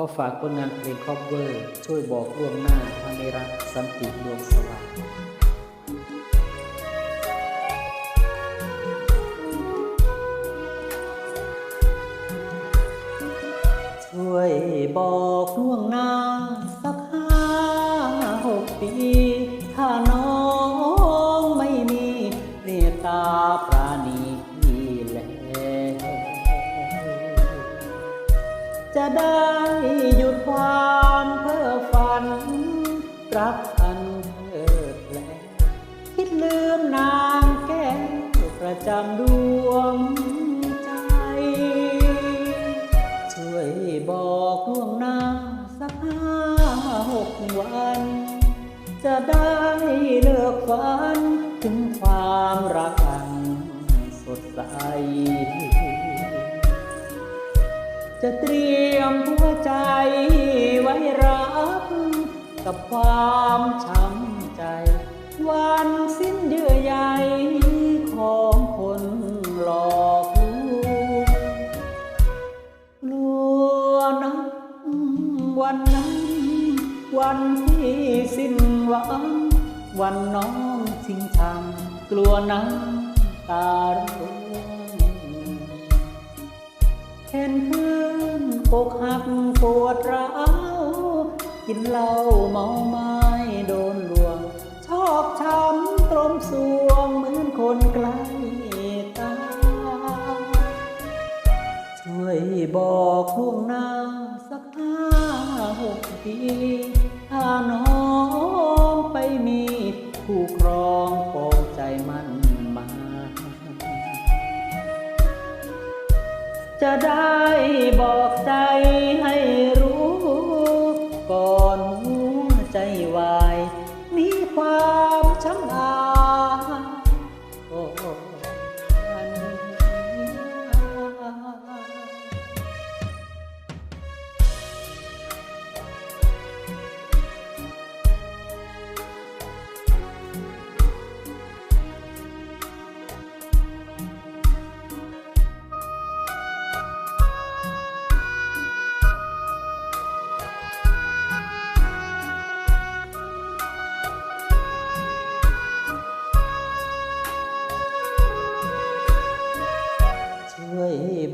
อฝากผลงานเพลงคอปเวอร์ ช่วยบอกล่วงหน้าถ้าไม่รักสันติดวงสว่างช่วยบอกล่วงหน้า สักห้าหกปี ถ้าน้อง จะได้หยุดความเพ้อฝัน รักอันเพิดแลคิดลืมนางแก้วประจำดวงใจ ช่วยบอกล่วงหน้าสักห้าหกวัน จะได้เลิกฝันถึงความรักอันสดใส จะเตรียมหัวใจไว้รับกับความช้ำใจ วันสิ้นเยื่อใยของคนหลอกลวงกลัวนะวันนั้น วันที่สิ้นหวัง วันน้องชิงชังกลัวน้ำตาร่วงเห็นเพื่อ อกหักปวดร้าวกินเหล้าเมาไม้โดนลวง ชอกช้ำตรมสวงเหมือนคนใกล้ตายช่วยบอกล่วงหน้าสักห้าหกปีถ้าน้องไปมี ผู้ครองปองใจมัน จะได้บอกใจให้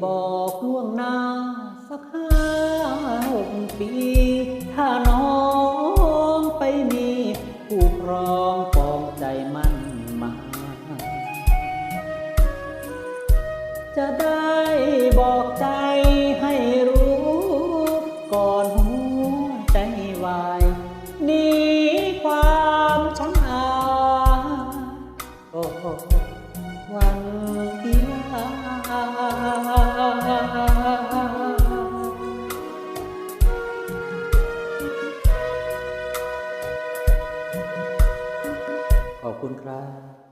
บอกล่วงหน้า สักห้าหกปี ถ้าน้องไปมีผู้ครองปองใจมันมา จะได้บอกใจ ขอบคุณครับ